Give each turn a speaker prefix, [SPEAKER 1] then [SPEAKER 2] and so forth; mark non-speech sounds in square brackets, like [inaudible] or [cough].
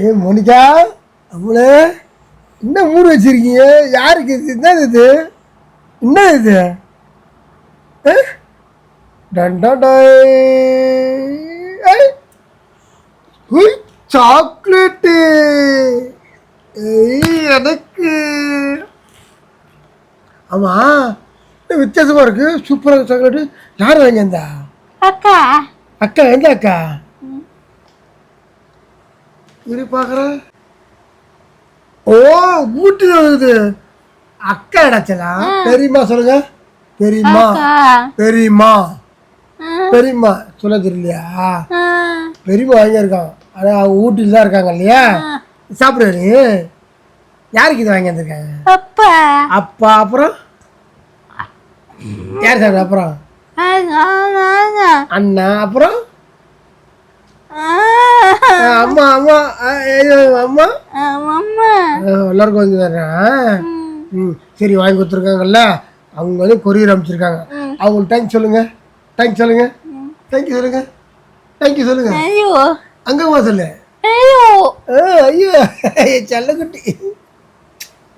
[SPEAKER 1] ஏ Monica அவ்வளோ என்ன மூடு வச்சிருக்கீங்க? யாருக்கு இது? என்னது இது? என்ன இது? சாக்லேட்டு. எனக்கு. ஆமா. என்ன வித்தியாசமா இருக்கு? சூப்பராக சாக்லேட்டு. யார் வாங்கி வந்தா
[SPEAKER 2] அக்கா.
[SPEAKER 1] அக்கா எந்த அக்கா? இரு பார்க்குறேன் ஓ ஊட்டில வருது அக்கா இடச்சலா பெரியம்மா சொல்லுங்க. பெரியம்மா.
[SPEAKER 2] அக்கா.
[SPEAKER 1] பெரியம்மா. பெரியம்மா சொல்ல தெரியலையா? பெரியம்மா வாங்கியிருக்கான். ஆனால் அவங்க ஊட்டியில் தான் இருக்காங்க இல்லையா? சாப்பிடுவாரு யாருக்கு இது வாங்கி வந்திருக்காங்க
[SPEAKER 2] அப்பா.
[SPEAKER 1] அப்பா அப்புறம்? யார் சாப்பிட அப்புறம்? அண்ணா அப்புறம்? அம்மா அம்மா. அம்மா.
[SPEAKER 2] அம்மா.
[SPEAKER 1] எல்லாருக்கும் தர்றேன்
[SPEAKER 2] ம்,
[SPEAKER 1] சரி வாங்கி கொடுத்துருக்காங்கல்ல. அவங்க வந்து கொரியர் அனுப்பிச்சிருக்காங்க. அவங்களுக்கு தேங்க்ஸ் சொல்லுங்க. தேங்க்ஸ் சொல்லுங்க. தேங்க்யூ சொல்லுங்க. தேங்க்யூ சொல்லுங்க.
[SPEAKER 2] ஐயோ.
[SPEAKER 1] அங்கம்மா சொல்லு.
[SPEAKER 2] ஐயோ.
[SPEAKER 1] ஐயோ. [laughs] செல்லக்குட்டி.